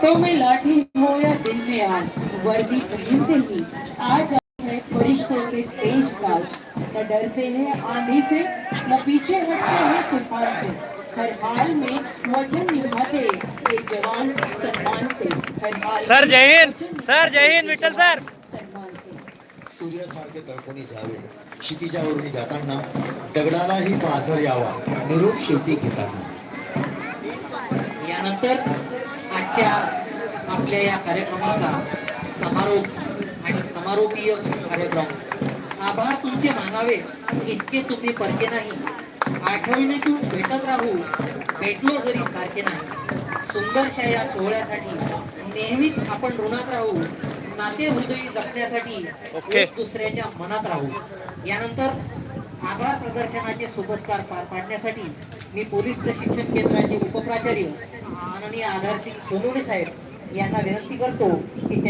हाथों में लाठी हो या दिन में आग वर्दी पहनते ही आज है फरिश्तों से तेज ताज न डरते हैं आंधी से न पीछे हटते हैं तूफ़ान से। हर हाल में वचन निभाते ये जवान सम्मान से। हर हाल सर, जय हिंद. सर, जय हिंद, विठ्ठल सर. सन्मान से। सूर्यासारखे तळपणी जावे क्षितिजावरून जाताना दगडालाही पाझर यावा निरोप शेवटी घेताना यानंतर आजच्या आपल्या या कार्यक्रमाचा समारोप आणि समारोपीय कार्यक्रम. आभार तुमचे मानावे इतके तुम्ही परके नाही. आठवणीतून भेटत राहू भेटलो जरी सारखे नाही. सुंदरशा या सोहळ्यासाठी नेहमीच आपण ऋणात राहू नाते हृदयी जपण्यासाठी. एक दुसऱ्याच्या मनात राहू. यानंतर आभार प्रदर्शनाचे सुपस्कार पार पाडण्यासाठी मी पोलीस प्रशिक्षण केंद्राचे उपप्राचार्य माननीय आधारसिंग सोनवणे साहेब यांना विनंती करतो की